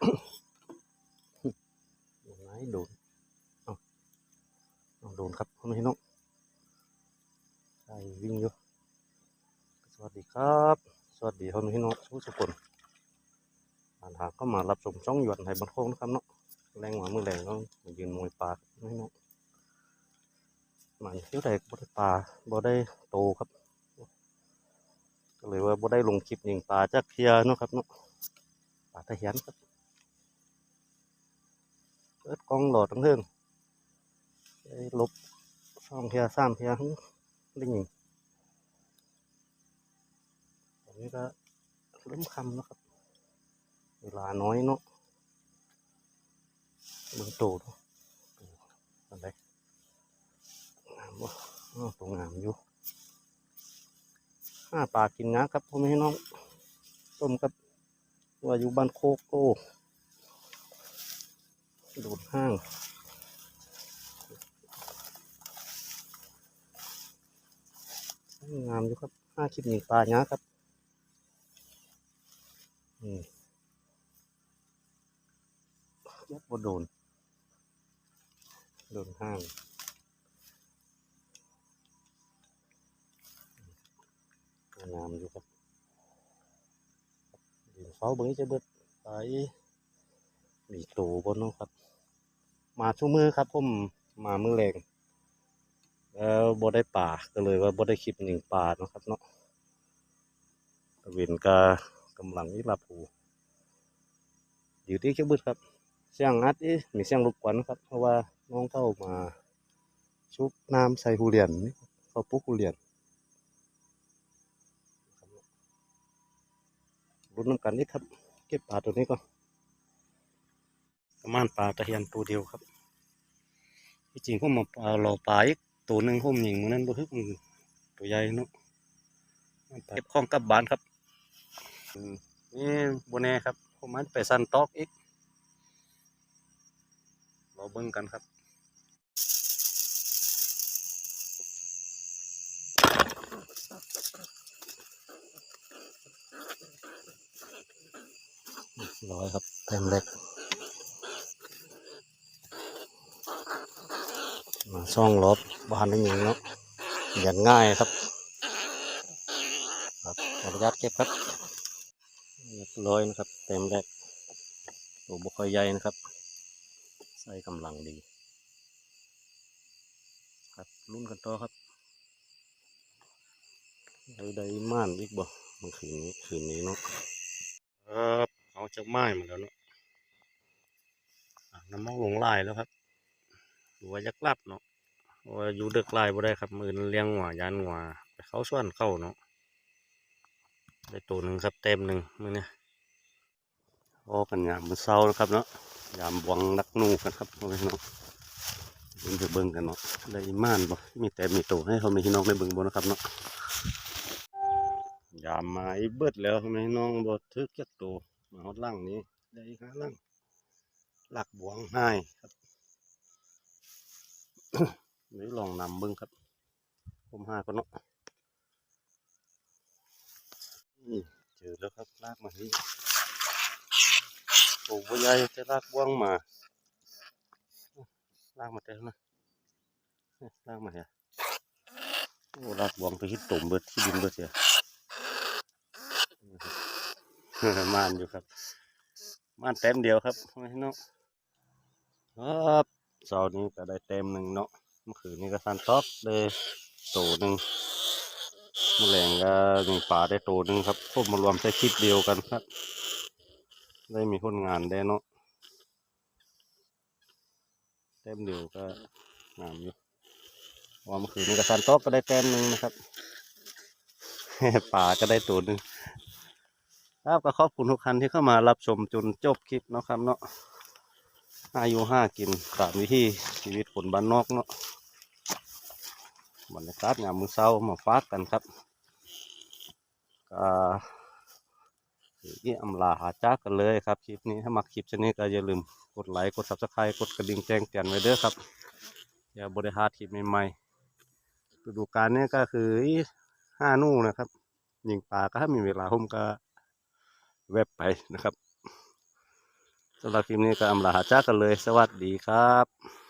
โดนไหนโดนเอาเอาโดนครับพ่อแม่พี่น้องใช่วิ่งอยู่สวัสดีครับ สวัสดีพ่อแม่พี่น้องทุกทุกคนผ่านทาก็มารับชมช่องหยวนไทยบันโคงนะครับเนาะแรงหมามือแรงก็มายืนมวยปลาพ่อแม่พี่น้องมาเที่ยวใดบ่ได้ปลาบ่ได้โตครับก็เลยว่าบ่ได้ลงคลิปยิงปลาจากเพียเนาะครับเนาะปลาตะเหียนครับ เปิดกล้องหลอดทั้งเทิงลบสองเพียสามเพียหึได้ยิงตอนนี้ก็เริ่มคำแล้วครับ เวลาน้อยเนาะเบิ่งตเนาะโตอันใดงามบ่อ้าวตัวงามอยู่ห้าปลากินงาครับพ่อแม่น้องต้มกับว่าอยู่บ้านโคกโก้ ดูดห้างงามอยู่ครับห้าคลิปหนึ่งปลาเนี้ยครับยักษ์บโดน โดนห้างงามอยู่ครับดินเฝ้าเบิ้งจะเบิดไป มีโตบนน้องครับ มาชั่วมือครับผมมามือแรงแล้วบ่ได้ป่าก็เลยว่าบ่ได้คลิปหนึ่งป่านะครับเนาะตะเวนกากำลังนี่ลาผูอยู่ที่เจ้าบึดครับเสียงอัดอีมีเสียงรบกวนครับ เพราะว่าน้องเข้ามาชุบน้ำใส่หูเรียนนี่เขาปลูกหูเรียนรุ้นน้ำกันนี่ครับ เก็บปลาตัวนี้ก่อน มาณปลาตะเฮียนตัวเดียวครับที่จริงผมมาปลารอปลาอีกตัวหนึ่งผมยิงมันนั้นบ่ทึกมันตัวใหญ่เนาะเก็บของกลับบ้านครับอืมนี่บนแน่ครับผมมันไปสันตอกอีกรอเบิ่งกันครับร้อยครับเต็มเล็ก มาช่องรถบ้านนี่มีเนาะอย่างง่ายครับ ครับขออนุญาตเก็บครับเรียบร้อยนะครับ เต็มแรกตัวบุคอยใหญ่นะครับ ใส่กำลังดี ครับรุ่นกันต่อครับได้ได้ม่านอีกบ่เมื่อคืนนี้คืนนี้เนาะครับเอาจากไม้มาแล้วเนาะน้ำมองลงลายแล้วครับ ดูว่าจะกลับเนาะว่าอยู่เดึกลายบ่ได้ครับมือเลี้ยงหัวยานหัวไปเขาส่วนเข้าเนาะได้ตัวหนึ่งครับเต็มหนึ่งมือเนี่ยโอ้กันยามมือเศร้านะครับเนาะยามบวงนักนูกันครับเอาไว้เนาะเบิ่งจะเบิ่งกันเนาะได้ม่านบ่มีแต่มีตัวให้เขามีพี่น้องได้เบิ่งบ่นะครับเนาะยามมาอีเบิดแล้วทำไมน้องบ่ทึกจักตัวมาฮอดล่างนี้ได้ห้าล่างหลักบวงให้ครับ นี่ลองนำเบิ้งครับ ผมหาก็เนาะเจอแล้วครับลากมาที่โอ้ยใหญ่จะลากบวงมาลากมาเต็มนะลากมาเถอะโอ้ลากบวงไปที่ตุ่มเบิดที่ดินเบิดเสียม่านอยู่ครับม่านเต็มเดียวครับไม่เนาะครับ เสานี้ก็ได้เต็มหนึ่งเนาะเมื่อคืนนี้ก็สันท็อปเลยตัวหนึ่งมื่อแรงก็หนึ่งป่าได้ตัวหนึ่งครับพวกมารวมใช้คลิปเดียวกันครับ ได้มีคนงานได้เนาะเต็มเดียวก็งามอยู่ว่าเมื่อคืนนี้ก็สันท็อปก็ได้เต็มหนึ่งนะครับป่าก็ได้ตัวหนึ่งครับก็ขอบคุณทุกท่านที่เข้ามารับชมจนจบคลิปเนาะครับเนาะ อายุห้ากินตามวิธีชีวิตคนบ้านนอกเนาะบรรยากาศยามมื้อเช้ามาฝากกันครับก็ที่อำลาหาจ้ากกันเลยครับคลิปนี้ถ้ามักคลิปชนี้ก็อย่าลืมกดไลค์กดซับสไครต์กดกระดิ่งแจ้งเตือนไว้เด้อครับอย่าบริหารคลิปใหม่ๆฤดูกาลนี้ก็คือห้านู่นะครับ ยิงปลาก็ถ้ามีเวลาผมก็เว็บไปนะครับ สำหรับคลิปนี้ก็อำลาหาจากกันเลย สวัสดีครับ